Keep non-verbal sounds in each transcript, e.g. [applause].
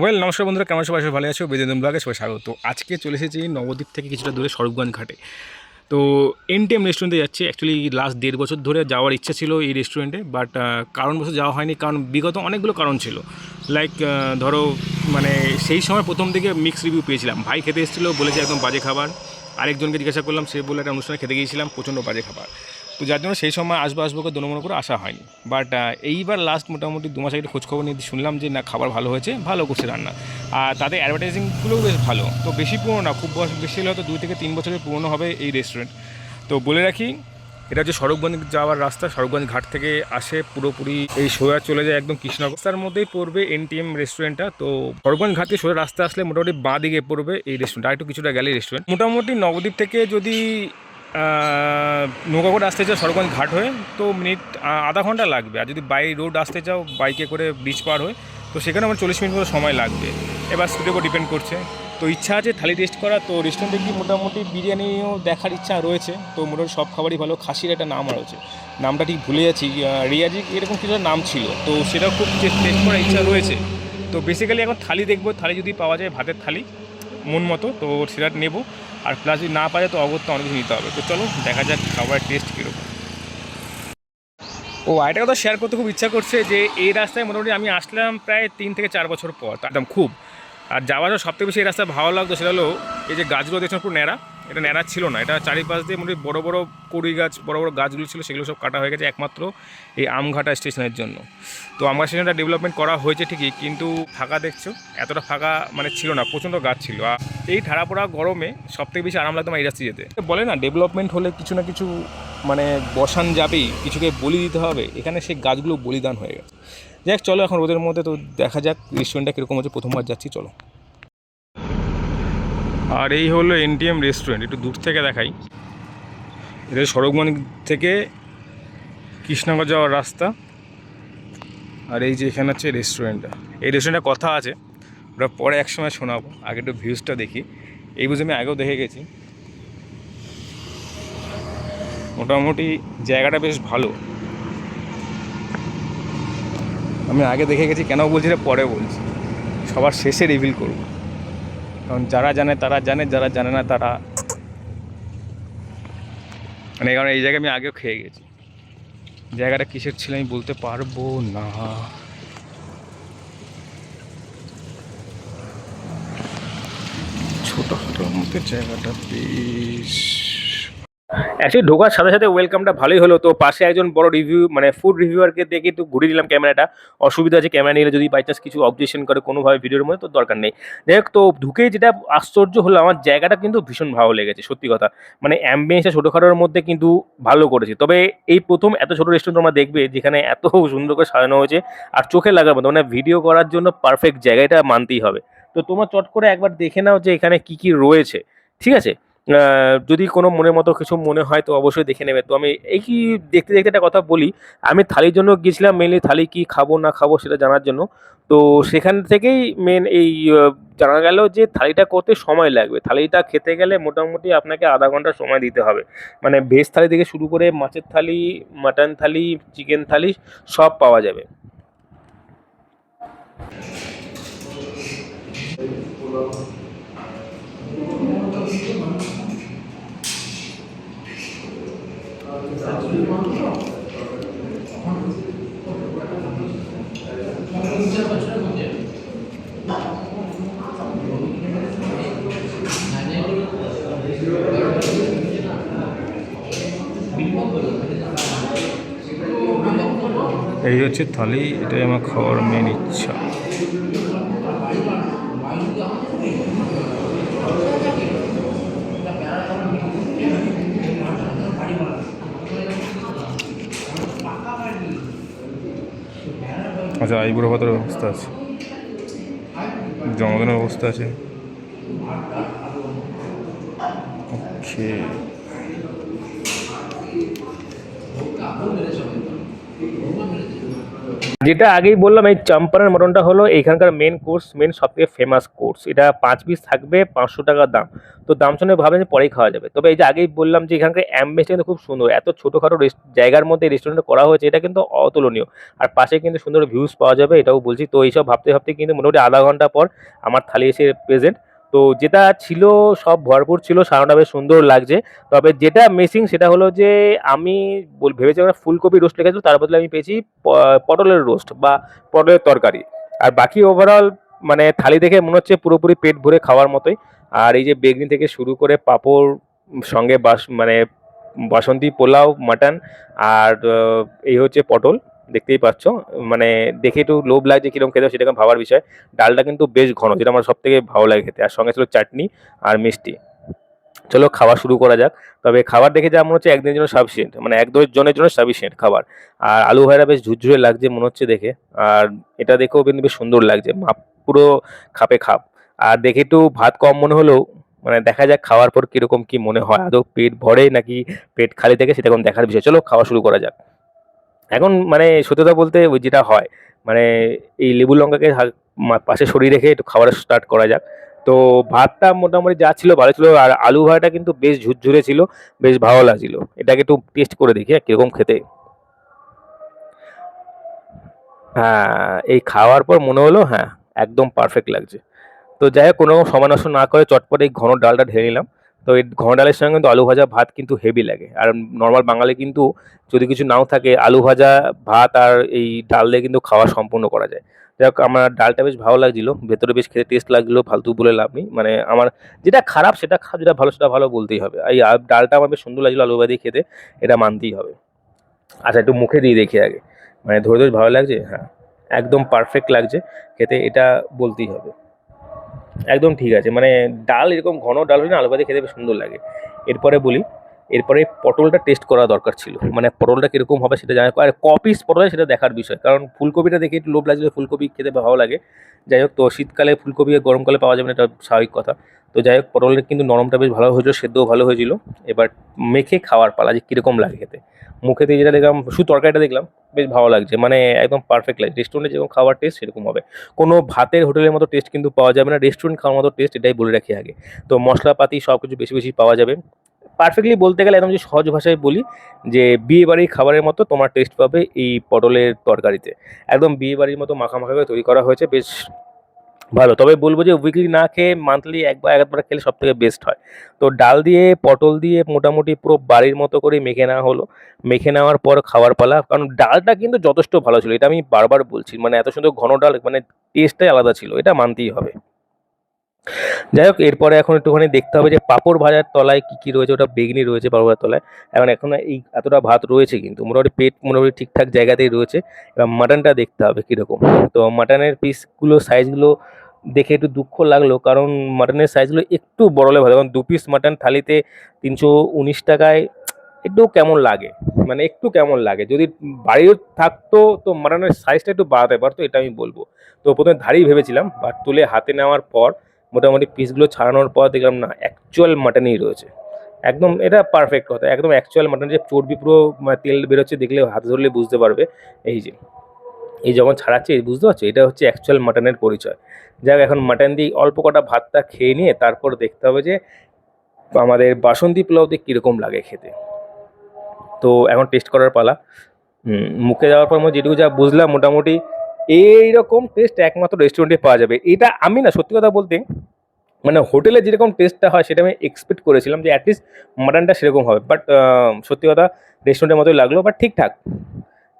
Well নমস্কার বন্ধুরা, কেমন সবাই সবাই ভালো আছো। বেদিন ব্লগে সবাই স্বাগত। আজকে চলে এসেছি নবদ্বীপ থেকে কিছুটা দূরে স্বরূপগঞ্জ ঘাটে। তো এনটিএম রেস্টুরেন্টে যাচ্ছি। অ্যাকচুয়ালি লাস্ট দেড় বছর ধরে যাওয়ার ইচ্ছা ছিল এই রেস্টুরেন্টে বাট কারণবশত যাওয়া হয়নি, কারণ বিগত অনেকগুলো কারণ ছিল। লাইক ধরো মানে সেই সময় প্রথম দিকে মিক্স রিভিউ পেয়েছিলাম। ভাই খেতে এসেছিল, বলেছে একদম বাজে খাবার। আরেকজনকে জিজ্ঞাসা করলাম, সে বলে একটা অনুষ্ঠানে খেতে গিয়েছিলাম, প্রচণ্ড বাজে খাবার। তো যার জন্য সেই সময় আসব আসব করে দনমনে করে আসা হয়নি। বাট এইবার লাস্ট মোটামুটি দু মাস আগে খোঁজখবর নিয়ে শুনলাম যে, না, খাবার ভালো হয়েছে, ভালো করছে রান্না। আর তাদের অ্যাডভার্টাইজিংগুলোও বেশ ভালো। তো বেশি পুরনো না, খুব বয়স বেশি হলে হয়তো দুই থেকে তিন বছরের পুরনো হবে এই রেস্টুরেন্ট তো বলে রাখি, এটা হচ্ছে সড়কগঞ্জ যাওয়ার রাস্তা। সড়কগঞ্জ ঘাট থেকে আসে পুরোপুরি এই সোজা চলে যায় একদম কৃষ্ণনগর। তার মধ্যেই পড়বে এনটিএম রেস্টুরেন্টটা তো সড়কগঞ্জ ঘাটে সোজা রাস্তা আসলে মোটামুটি বাঁ দিকে পড়বে এই রেস্টুরেন্ট আর একটু কিছুটা গেলে রেস্টুরেন্ট মোটামুটি নবদ্বীপ থেকে যদি নৌকা করে আসতে চাও, সড়কগঞ্জ ঘাট হয়ে, তো মিনিট আধা ঘণ্টা লাগবে। আর যদি বাই রোড আসতে চাও বাইকে করে ব্রিজ পার হয়ে, তো সেখানে আমার চল্লিশ মিনিট মতো সময় লাগবে। এবার স্পিডের উপর ডিপেন্ড করছে। তো ইচ্ছা আছে থালি টেস্ট করা, তো রেস্টুরেন্টে গিয়ে মোটামুটি বিরিয়ানিও দেখার ইচ্ছা রয়েছে। তো মোটামুটি সব খাবারই ভালো। খাসির একটা নাম রয়েছে। নামটা ঠিক ভুলে যাচ্ছি। রিয়াজি এরকম কিছু নাম ছিল। তো সেটাও খুব টেস্ট করার ইচ্ছা রয়েছে। তো বেসিক্যালি এখন থালি দেখব। থালি যদি পাওয়া যায় ভাতের থালি, মন মতো, তো সেটা নেব। আর প্লাস যদি না পারে তো অগত্যা অনেক কিছু নিতে হবে। তো চলো, দেখা যাক খাবারের টেস্ট কীরকম। ও, আরেকটা কথা শেয়ার করতে খুব ইচ্ছা করছে যে এই রাস্তায় মোটামুটি আমি আসলাম প্রায় তিন থেকে চার বছর পর একদম খুব। আর যাওয়ার সব থেকে বেশি এই রাস্তায় ভালো লাগতো সেটা হলো এই যে গাছগুলো দেখছিলাম পুরো ন্যাড়া। এটা ন্যাড়া ছিল না, এটা চারিপাশ দিয়ে মোটামুটি বড় বড় কড়ি গাছ, বড় বড় গাছগুলো ছিল, সেগুলো সব কাটা হয়ে গেছে একমাত্র এই আমঘাটা স্টেশনের জন্য। তো আমঘাটা স্টেশনটা ডেভেলপমেন্ট করা হয়েছে ঠিকই, কিন্তু ফাঁকা দেখছ, এতটা ফাঁকা মানে ছিল না, প্রচণ্ড গাছ ছিল। আর এই ঠাড়া পোড়া গরমে সবথেকে বেশি আরাম লাগতো আমার এই রাস্তায় যেতে। বলে না ডেভেলপমেন্ট হলে কিছু না কিছু মানে বসান যাবেই, কিছুকে বলি দিতে হবে, এখানে সেই গাছগুলো বলিদান হয়ে গেছে। যাক, চলো এখন রোদের মধ্যে তো দেখা যাক রেস্টুরেন্টটা কীরকম হচ্ছে। প্রথমবার যাচ্ছি, চলো। আর এই হলো এনটিএম রেস্টুরেন্ট একটু দূর থেকে দেখাই। এটা সড়কগঞ্জ থেকে কৃষ্ণনগর যাওয়ার রাস্তা। আর এই যে এখানে হচ্ছে রেস্টুরেন্টটা এই রেস্টুরেন্টে কথা আছে ওটা পরে একসময় শোনাবো, আগে একটু ভিউজটা দেখি। এই বুঝে আমি আগেও দেখে গেছি। মোটামুটি জায়গাটা বেশ ভালো। আমি আগে দেখে গেছি কেন বলছি এটা পরে বলছি। সবার শেষে রিভিল করব। কারণ যারা জানে তারা জানে, যারা জানে না তারা মানে কারণ এই জায়গায় আমি আগেও খেয়ে গেছি। জায়গাটা কিসের ছিল আমি বলতে পারব না। ছোটোখাটোর মধ্যে জায়গাটা বেশ অ্যাকচুয়ালি ঢোকার সাথে সাথে ওয়েলকামটা ভালোই হলো। তো পাশে একজন বড় রিভিউ মানে ফুড রিভিউয়ারকে দেখে একটু ঘুরিয়ে দিলাম ক্যামেরাটা অসুবিধা আছে ক্যামেরা নিলে যদি বাই চান্স কিছু অবজেকশন করে কোনোভাবে ভিডিওর মধ্যে, তো দরকার নেই। হোক, তো ঢুকেই যেটা আশ্চর্য হলো, আমার জায়গাটা কিন্তু ভীষণ ভালো লেগেছে, সত্যি কথা। মানে অ্যাম্বিয়েন্সটা ছোটোখাটোর মধ্যে কিন্তু ভালো করেছে। তবে এই প্রথম এত ছোটো রেস্টুরেন্ট তোমরা দেখবে, যেখানে এত সুন্দর করে সাজানো হয়েছে, আর চোখে লাগার মতো। মানে ভিডিও করার জন্য পারফেক্ট জায়গাটা মানতেই হবে। তো তোমার চট করে একবার দেখে নাও যে এখানে কি কি রয়েছে। ঠিক আছে? যদি কোনো মনের মতো কিছু মনে হয় তো অবশ্যই দেখে নেবে। তো আমি এই কি দেখতে দেখতে একটা কথা বলি, আমি থালির জন্য গেছিলাম মেনলি থালি কি খাব না খাব সেটা জানার জন্য। তো সেখান থেকেই মেন এই জানা গেল যে থালিটা করতে সময় লাগবে। থালিটা খেতে গেলে মোটামুটি আপনাকে আধা ঘণ্টা সময় দিতে হবে। মানে ভেজ থালি থেকে শুরু করে মাছের থালি মাটন থালি চিকেন থালি সব পাওয়া যাবে। এই হচ্ছে থালি এটাই আমার খাওয়ার মেন ইচ্ছা। আচ্ছা আইবুড়ো ভাতের ব্যবস্থা আছে। জমাদানের ব্যবস্থা আছে। ওকে যেটা আগেই বললাম, এই চম্পানের মটনটা হলো এইখানকার মেন কোর্স মেন সব থেকে ফেমাস কোর্স এটা পাঁচ পিস থাকবে, পাঁচশো টাকা দাম। তো দাম শুনে ভাবেন যে পরেই খাওয়া যাবে। তবে এই যে আগেই বললাম যে এখানকার অ্যাম্বেসটা কিন্তু খুব সুন্দর। এত ছোটোখাটো জায়গার মধ্যে রেস্টুরেন্ট করা হয়েছে, এটা কিন্তু অতুলনীয়। আর পাশে কিন্তু সুন্দর ভিউজ পাওয়া যাবে, এটাও বলছি। তো এইসব ভাবতে ভাবতে কিন্তু মোটামুটি আধা ঘণ্টা পর আমার থালি এসে প্রেজেন্ট তো যেটা ছিল, সব ভরপুর ছিল, সারাটা বেশ সুন্দর লাগছে। তবে যেটা মিসিং সেটা হলো যে, আমি ভেবেছিলাম একটা ফুলকপি রোস্ট লেগেছিল, তার বদলে আমি পেয়েছি পটলের রোস্ট বা পটলের তরকারি। আর বাকি ওভারঅল মানে থালি দেখে মনে হচ্ছে পুরোপুরি পেট ভরে খাওয়ার মতোই। আর এই যে বেগনি থেকে শুরু করে পাঁপড়, সঙ্গে বাস মানে বাসন্তী পোলাও, মাটন, আর এই হচ্ছে পটল। দেখতেই পাচ্ছ। মানে দেখে একটু লোভ লাগছে কীরকম খেতে, সেটা ভাবার বিষয়। ডালটা কিন্তু বেশ ঘন যেটা আমার সব থেকে ভালো লাগে খেতে। আর সঙ্গে ছিল চাটনি আর মিষ্টি। চলো খাওয়া শুরু করা যাক। তবে খাবার দেখে যা মনে হচ্ছে একদিনের জন্য সাফিসিয়েন্ট মানে এক দুই জনের জন্য সাফিসিয়েন্ট খাবার। আর আলু ভাইরা বেশ ঝুরঝুরে লাগছে মনে হচ্ছে দেখে। আর এটা দেখেও কিন্তু বেশ সুন্দর লাগছে, মাপ পুরো খাপে খাপ। আর দেখে একটু ভাত কম মনে হলেও মানে দেখা যাক খাওয়ার পর কীরকম কি মনে হয়। আদৌ পেট ভরে নাকি পেট খালি থাকে সেটা এখন দেখার বিষয়। চলো খাওয়া শুরু করা যাক। এখন মানে সত্যতা বলতে ওই যেটা হয় মানে এই লেবু লঙ্কাকে পাশে সরিয়ে রেখে একটু খাবার স্টার্ট করা যাক। তো ভাতটা মোটামুটি যা ছিল ভালো ছিল আর আলু ভাড়াটা কিন্তু বেশ ঝুরঝুরে ছিল বেশ ভালো লাগছিল। এটাকে একটু টেস্ট করে দেখি হ্যাঁ, কীরকম খেতে। হ্যাঁ এই খাওয়ার পর মনে হলো হ্যাঁ একদম পারফেক্ট লাগছে। তো যাই হোক কোনো সময় নষ্ট না করে চটপট এই ঘন ডালটা ঢেলে নিলাম। তো এই ঘন ডালের সঙ্গে কিন্তু আলু ভাজা ভাত কিন্তু হেভি লাগে। আর নর্মাল বাঙালি কিন্তু যদি কিছু নাও থাকে, আলু ভাজা, ভাত আর এই ডাল দিয়ে কিন্তু খাওয়া সম্পূর্ণ করা যায়। যাই হোক আমার ডালটা বেশ ভালো লাগছিল, ভেতরে বেশ খেতে টেস্ট লাগছিল, ফালতু বলে লাভ নেই। মানে আমার যেটা খারাপ সেটা খারাপ যেটা ভালো সেটা ভালো বলতেই হবে। এই ডালটা আমার বেশ সুন্দর লাগছিল আলু ভাজি খেতে, এটা মানতেই হবে। আচ্ছা একটু মুখে দিয়ে দেখি আগে। মানে ধরে ধরে ভালো লাগছে? হ্যাঁ একদম পারফেক্ট লাগছে। খেতে এটা বলতেই হবে। একদম ঠিক আছে। মানে ডাল এরকম ঘন ডাল হলে আলু ভাজা খেতে বেশ সুন্দর লাগে। এরপরে বলি, এরপরে পটলটা টেস্ট করা দরকার ছিল। মানে পটলটা কীরকম হবে সেটা জানা আর কপিস পটল সেটা দেখার বিষয়। কারণ ফুলকপিটা দেখে একটু লোভ লাগছিল ফুলকপি খেতে ভালো লাগে। যাই হোক, তো শীতকালে ফুলকপি গরমকালে পাওয়া যাবে না, এটা স্বাভাবিক কথা। তো যাই হোক পটলের কিন্তু নরমটা বেশ ভালো হয়েছিল, সেদ্ধও ভালো হয়েছিল। এবার মেখে খাওয়ার পালা যে কীরকম লাগে খেতে। মুখে দিয়ে যেটা দেখলাম, শুধু তরকারিটা দেখলাম, বেশ ভালো লাগছে। মানে একদম পারফেক্ট লাগে। রেস্টুরেন্টে যেরকম খাওয়ার টেস্ট সেরকম হবে। কোনো ভাতের হোটেলের মতো টেস্ট কিন্তু পাওয়া যাবে না। রেস্টুরেন্ট খাওয়ার মতো টেস্ট এটাই বলে রাখি আগে। তো মশলাপাতি সব কিছু বেশি বেশি পাওয়া যাবে। পারফেক্টলি বলতে গেলে একদম যদি সহজ ভাষায় বলি যে বিয়ে বাড়ির খাবারের মতো তোমার টেস্ট পাবে এই পটলের তরকারিতে। একদম বিয়ে বাড়ির মতো মাখা মাখা করে তৈরি করা হয়েছে। বেশ ভালো। তবে বলব যে উইকলি না খেয়ে মান্থলি একবার একবার খেলে সব থেকে বেস্ট হয়। তো ডাল দিয়ে, পটল দিয়ে মোটামুটি পুরো বাড়ির মতো করে মেখে নেওয়া হলো। মেখে নেওয়ার পর খাওয়ার পালা, কারণ ডালটা কিন্তু যথেষ্ট ভালো ছিল, এটা আমি বারবার বলছি। মানে এত সুন্দর ঘন ডাল মানে টেস্টটাই আলাদা ছিল, এটা মানতেই হবে। যাই হোক, এরপরে এখন একটুখানি দেখতে হবে যে পাঁপড় ভাজার তলায় কী কী রয়েছে, ওটা বেগনি রয়েছে পাঁপড় ভাজার তলায়। এখন এখন এই এতটা ভাত রয়েছে কিন্তু, মোটামুটি পেট মোটামুটি ঠিকঠাক জায়গাতেই রয়েছে। এবার মাটনটা দেখতে হবে কীরকম। তো মাটনের পিসগুলো সাইজগুলো দেখে একটু দুঃখ লাগল। কারণ মাটনের সাইজগুলো একটু বড় হলে ভালো কারণ দু পিস মাটন থালিতে তিনশো উনিশ টাকায় একটু কেমন লাগে? মানে একটু কেমন লাগে? যদি বাড়িও থাকতো তো মাটনের সাইজটা একটু বাড়াতে পারতো, এটা আমি বলব। তো প্রথমে ধারেই ভেবেছিলাম বাট তুলে হাতে নেওয়ার পর মোটামুটি পিসগুলো ছাড়ানোর পর দেখলাম না অ্যাকচুয়াল মাটনই রয়েছে। একদম এটা পারফেক্ট কথা, একদম অ্যাকচুয়াল মাটন যে চর্বি পুরো মানে তেল বেরোচ্ছে দেখলে হাতে ধরলে বুঝতে পারবে। এই যে, এই যখন ছাড়াচ্ছে, বুঝতে পারছ? এটা হচ্ছে অ্যাকচুয়াল মাটনের পরিচয়। যাক, এখন মাটন দিয়ে অল্প কটা ভাতটা খেয়ে নিয়ে তারপর দেখতে হবে যে আমাদের বাসন্তী পোলাও দিয়ে কীরকম লাগে খেতে। তো এখন টেস্ট করার পালা। মুখে যাওয়ার পর যেটুকু যা বুঝলাম, মোটামুটি এইরকম টেস্ট একমাত্র রেস্টুরেন্টে পাওয়া যাবে। এটা আমি না, সত্যি কথা বলতে মানে হোটেলে যেরকম টেস্টটা হয়, সেটা আমি এক্সপেক্ট করেছিলাম যে অ্যাটলিস্ট মাটনটা সেরকম হবে। বাট সত্যি কথা রেস্টুরেন্টের মতোই লাগল বাট ঠিকঠাক।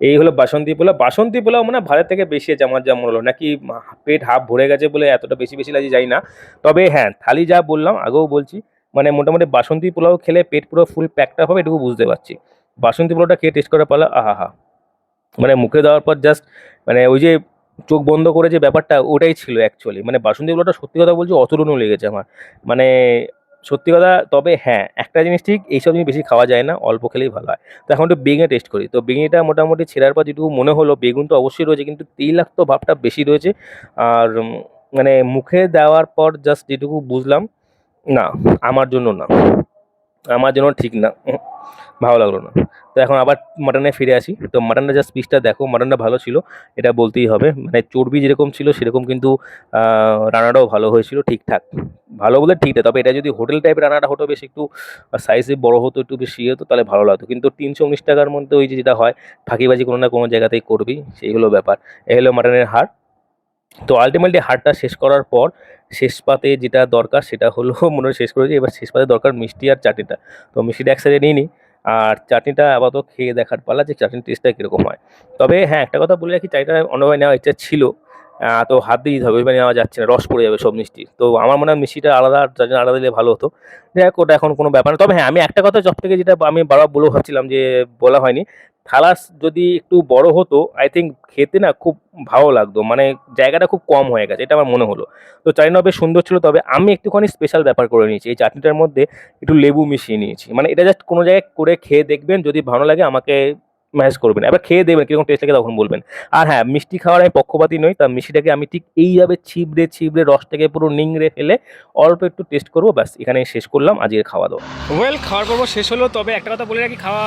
এই হলো বাসন্তী পোলাও। বাসন্তী পোলাও মানে ভাতের থেকে বেশি আছে আমার যা মনে হলো। নাকি পেট হাফ ভরে গেছে বলে এতটা বেশি বেশি লাগে যাই না। তবে হ্যাঁ থালি যা বললাম, আগেও বলছি মানে মোটামুটি বাসন্তী পোলাও খেলে পেট পুরো ফুল প্যাকটা হবে এটুকু বুঝতে পারছি। বাসন্তী পোলাওটা খেয়ে টেস্ট করার পালা আহা হা মানে মুখে দেওয়ার পর জাস্ট মানে ওই যে চোখ বন্ধ করে যে ব্যাপারটা, ওটাই ছিল অ্যাকচুয়ালি মানে বাসন্তী পোলাওটা সত্যি কথা বলছি অতুলনীয় লেগেছে আমার। মানে সত্যি কথা, তবে হ্যাঁ একটা জিনিস ঠিক, এইসব জিনিস বেশি খাওয়া যায় না, অল্প খেলেই ভালো হয়। তো এখন একটু বেগুনে টেস্ট করি। তো বেগুনিটা মোটামুটি ছেঁড়ার পর যেটুকু মনে হলো, বেগুন তো অবশ্যই রয়েছে, কিন্তু তৈলাক্ত ভাবটা বেশি রয়েছে। আর মানে মুখে দেওয়ার পর জাস্ট যেটুকু বুঝলাম, না, আমার জন্য না। আমার জন্য ঠিক না। ভালো লাগল না। তো এখন আবার মাটনে ফিরে আসি। তো মাটনটা জাস্ট পিসটা দেখো মাটনটা ভালো ছিল, এটা বলতেই হবে। মানে চর্বি যেরকম ছিল, সেরকম কিন্তু রান্নাটাও ভালো হয়েছিল ঠিকঠাক। ভালো বলে ঠিকঠাক তবে এটা যদি হোটেল টাইপের রান্নাটা হতো, বেশ একটু সাইজে বড় হতো, একটু বেশি হতো, তাহলে ভালো লাগতো। কিন্তু তিনশো উনিশ টাকার মধ্যে ওই যেটা হয়, ফাঁকিবাজি কোনো না কোনো জায়গাতেই করবি সেই হলো ব্যাপার। এ হলো মাটনের হাড়। তো আলটিমেটলি হাড়টা শেষ করার পর শেষ পাতে যেটা দরকার সেটা হলো [laughs] মনে হয় শেষ করেছি, এবার শেষ পাতে দরকার মিষ্টি আর চাটনিটা। তো মিষ্টিটা একসাথে নিয়ে নিই আর চাটনিটা আপাতত খেয়ে দেখার পালা যে চাটনির টেস্টটা কীরকম হয়। তবে হ্যাঁ একটা কথা বলে রাখি চাটনিটা অন্যভাবে নেওয়ার ইচ্ছা ছিল তো হাত দিয়ে দিতে হবে ওইভাবে নেওয়া যাচ্ছে না, রস পড়ে যাবে সব মিষ্টি। তো আমার মনে হয় মিষ্টিটা আলাদা আর চাটনি আলাদা দিলে ভালো হতো। যাই হোক, ওটা এখন কোনো ব্যাপার না। তবে হ্যাঁ আমি একটা কথা সব থেকে যেটা আমি বারবার বলেও ভাবছিলাম যে বলা হয়নি থালাস যদি একটু বড় হতো আই থিঙ্ক খেতে না খুব ভালো লাগতো। মানে জায়গাটা খুব কম হয়ে গেছে, এটা আমার মনে হলো। তো চাটনিটা বেশ সুন্দর ছিল, তবে আমি একটুখানি স্পেশাল ব্যাপার করে নিয়েছি। এই চাটনিটার মধ্যে একটু লেবু মিশিয়ে নিয়েছি। মানে এটা জাস্ট কোনো জায়গায় করে খেয়ে দেখবেন, যদি ভালো লাগে আমাকে ম্যানেজ করবেন। এবার খেয়ে দেবেন কীরকম টেস্ট লাগে তখন বলবেন। আর হ্যাঁ মিষ্টি খাওয়ার আমি পক্ষপাতী নই তা মিষ্টিটাকে আমি ঠিক এইভাবে ছিবড়ে ছিবড়ে, রসটাকে পুরো নিংড়ে ফেলে অল্প একটু টেস্ট করব, ব্যাস এখানে শেষ করলাম, আজকের খাওয়া দাওয়া। ওয়েল খাওয়ার পর্ব শেষ হলো, তবে একটা কথা বলে রাখি, খাওয়া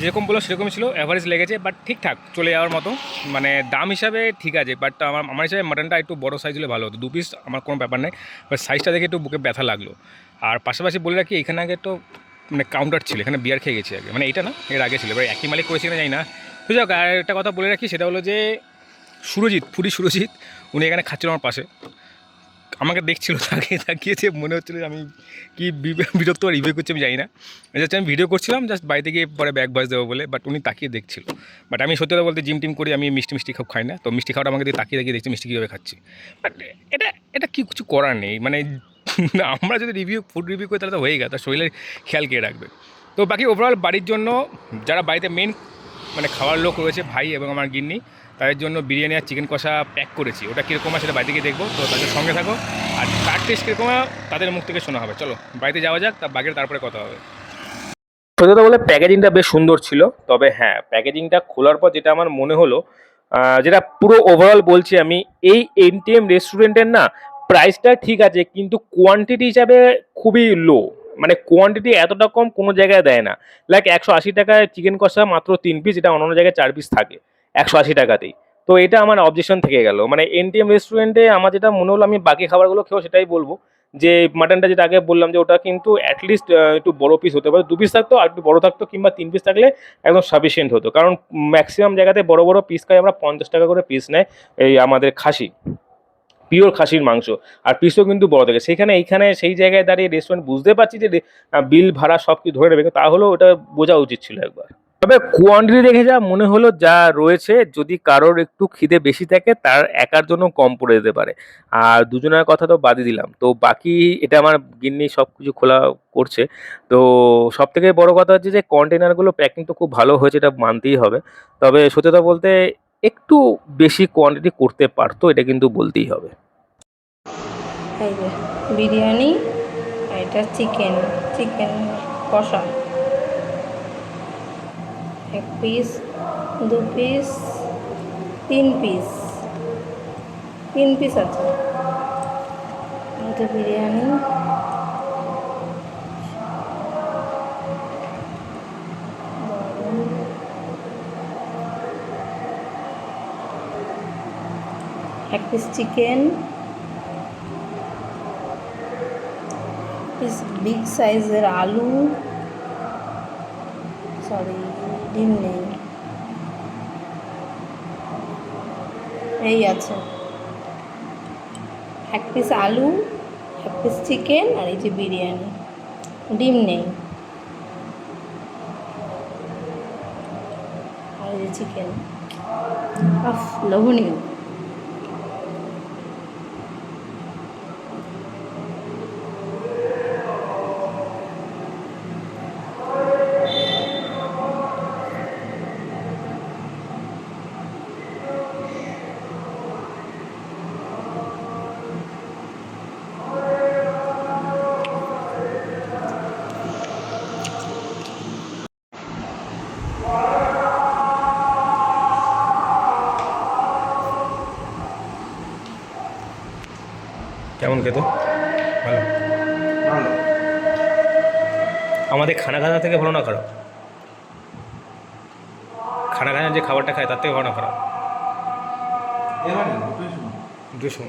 যেরকম বলো সেরকমই ছিল অ্যাভারেজ লেগেছে বাট ঠিকঠাক চলে যাওয়ার মতো। মানে দাম হিসাবে ঠিক আছে বাট আমার আমার হিসাবে মাটনটা একটু বড় সাইজ হলে ভালো হতো। দু পিস আমার কোনো ব্যাপার নেই বাট সাইজটা দেখে একটু বুকে ব্যথা লাগল। আর পাশাপাশি বলে রাখি, এখানে আগে তো মানে কাউন্টার ছিল, এখানে বিয়ার খেয়ে গেছি আগে। মানে এটা না, এর আগে ছিল। এবার একই মালিক করেছি না জানি না। তো যাক, আর একটা কথা বলে রাখি, সেটা হলো যে সুরজিৎ ফুরি সুরজিৎ, উনি এখানে খাচ্ছিল আমার পাশে। আমাকে দেখছিল তাকিয়ে তাকিয়েছে মনে হচ্ছিল আমি কি বিরক্ত রিভিউ করছি আমি জানি না। জাস্ট আমি ভিডিও করছিলাম জাস্ট বাড়িতে গিয়ে পরে ব্যাগ বাজ দেবো বলে বাট উনি তাকিয়ে দেখছিল। বাট আমি সত্যি কথা বলতে জিম টিম করি, আমি মিষ্টি মিষ্টি খুব খাই না। তো মিষ্টি খাওয়াটা আমাকে দিয়ে তাকিয়ে তাকিয়ে দেখছি, মিষ্টি কীভাবে খাচ্ছি। বাট এটা এটা কি কিছু করার নেই। মানে [laughs] আমরা যদি রিভিউ ফুড রিভিউ করি তাহলে তো হয়ে গেছে তার শরীরের খেয়াল কে রাখবে। তো বাকি ওভারঅল বাড়ির জন্য যারা বাড়িতে মেন মানে খাওয়ার লোক রয়েছে, ভাই এবং আমার গিন্নি, তাদের জন্য বিরিয়ানি আর চিকেন কষা প্যাক করেছি। ওটা কীরকম আছে সেটা বাড়িতে গিয়ে দেখব, তো তাদের সঙ্গে থাকো। আর তার টেস্ট কীরকম তাদের মুখ থেকে শোনা হবে। চলো, বাড়িতে যাওয়া যাক তার বাকিটা তারপরে কথা হবে। সত্যি কথা বলে প্যাকেজিংটা বেশ সুন্দর ছিল, তবে হ্যাঁ প্যাকেজিংটা খোলার পর যেটা আমার মনে হলো যেটা পুরো ওভারঅল বলছি আমি, এই এনটিএম রেস্টুরেন্টের না প্রাইসটা ঠিক আছে, কিন্তু কোয়ান্টিটি হিসাবে খুবই লো মানে কোয়ান্টিটি এতটা কম কোনো জায়গায় দেয় না। লাইক একশো আশি টাকায় চিকেন কষা মাত্র তিন পিস এটা অন্য জায়গায় চার পিস থাকে, একশো আশি টাকাতেই। তো এটা আমার অবজেকশন থেকে গেল। মানে এনটিএম রেস্টুরেন্টে আমার যেটা মনে হলো, আমি বাকি খাবারগুলো খেয়েও সেটাই বলব। যে মাটনটা যেটা আগে বললাম যে ওটা কিন্তু অ্যাটলিস্ট একটু বড় পিস হতে পারে। দু পিস থাকতো আর একটু বড় থাকতো কিংবা তিন পিস থাকলে একদম সাফিসিয়েন্ট হতো। কারণ ম্যাক্সিমাম জায়গাতে বড় বড় পিস খাই আমরা পঞ্চাশ টাকা করে পিস নেয় এই আমাদের খাসি। পিওর খাসির মাংস। আর পিসও কিন্তু বড় থাকে সেখানে এইখানে সেই জায়গায় দাঁড়িয়ে রেস্টুরেন্ট বুঝতে পারছি যে বিল ভাড়া সব কিছু ধরে নেবে তাহলেও ওটা বোঝা উচিত ছিল একবার। তবে কোয়ান্টিটি দেখে যা মনে হলো যা রয়েছে, যদি কারোর একটু খিদে বেশি থাকে, তার একার জন্য কম পড়ে যেতে পারে। আর দুজনের কথা তো বাদই দিলাম। তো বাকি এটা আমার গিন্নি সব কিছু খোলা করছে। তো সব থেকে বড় কথা হচ্ছে যে কন্টেনারগুলো প্যাকিং তো খুব ভালো হয়েছে, এটা মানতেই হবে। তবে সত্যি কথা বলতে, একটু বেশি কোয়ান্টিটি করতে পারতো, এটা কিন্তু বলতেই হবে। এই যে, বিরিয়ানি এটা চিকেন চিকেন কষা। এক পিস দু পিস তিন পিস তিন পিস আছে। বিরিয়ানি। এক পিস চিকেন পিস বিগ সাইজের আলু সরি ডিম নেই। এই আছে। এক পিস আলু, এক পিস চিকেন আর এই যে বিরিয়ানি। ডিম নেই। আর এই যে চিকেন আফ, লোভনীয়। কেমন খেতে? ভালো। আমাদের খানা খানা থেকে ভালো না খারাপ? খানা খানা যে খাবারটা খায় তার থেকে ভালো না খারাপ? দুশো